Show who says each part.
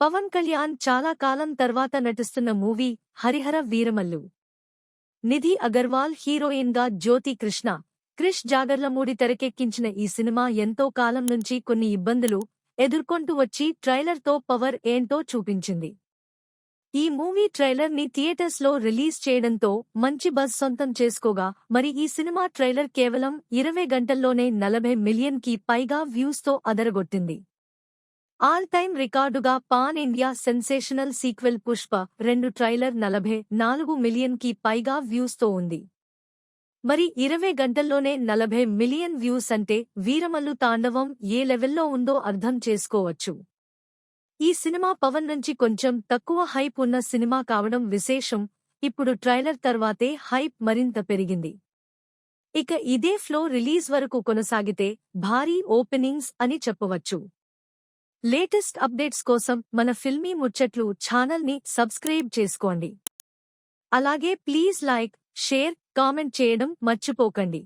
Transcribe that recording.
Speaker 1: పవన్ కళ్యాణ్ చాలా కాలం తర్వాత నటిస్తున్న మూవీ హరిహర వీరమల్లు. నిధి అగర్వాల్ హీరోయిన్గా జ్యోతి కృష్ణ క్రిష్ జాగర్లమూడి తెరకెక్కించిన ఈ సినిమా ఎంతో కాలం నుంచి కొన్ని ఇబ్బందులు ఎదుర్కొంటూ వచ్చి ట్రైలర్తో పవర్ ఏంటో చూపించింది. ఈ మూవీ ట్రైలర్ని థియేటర్స్లో రిలీజ్ చేయడంతో మంచి బజ్ సొంతం చేసుకోగా మరి ఈ సినిమా ట్రైలర్ కేవలం ఇరవై గంటల్లోనే నలభై మిలియన్కి పైగా వ్యూస్తో అదరగొట్టింది. All time రికార్డుగా pan India sensational sequel Pushpa రెండు ట్రైలర్ నలభై నాలుగు మిలియన్కి పైగా వ్యూస్తో ఉంది. మరి ఇరవై గంటల్లోనే నలభై మిలియన్ వ్యూస్ అంటే వీరమల్లు తాండవం ఏ లెవెల్లో ఉందో అర్థం చేసుకోవచ్చు. ఈ సినిమా పవన్ నుంచి కొంచెం తక్కువ హైప్ ఉన్న సినిమా కావడం విశేషం ఇప్పుడు ట్రైలర్ తర్వాతే హైప్ మరింత పెరిగింది. ఇక ఇదే ఫ్లో రిలీజ్ వరకు కొనసాగితే భారీ ఓపెనింగ్స్ అని చెప్పవచ్చు. లేటెస్ట్ అప్డేట్స్ కోసం మన ఫిల్మీ ముచ్చట్లు ఛానల్ని సబ్స్క్రైబ్ చేసుకోండి. అలాగే ప్లీజ్ లైక్ షేర్ కామెంట్ చేయడం మర్చిపోకండి.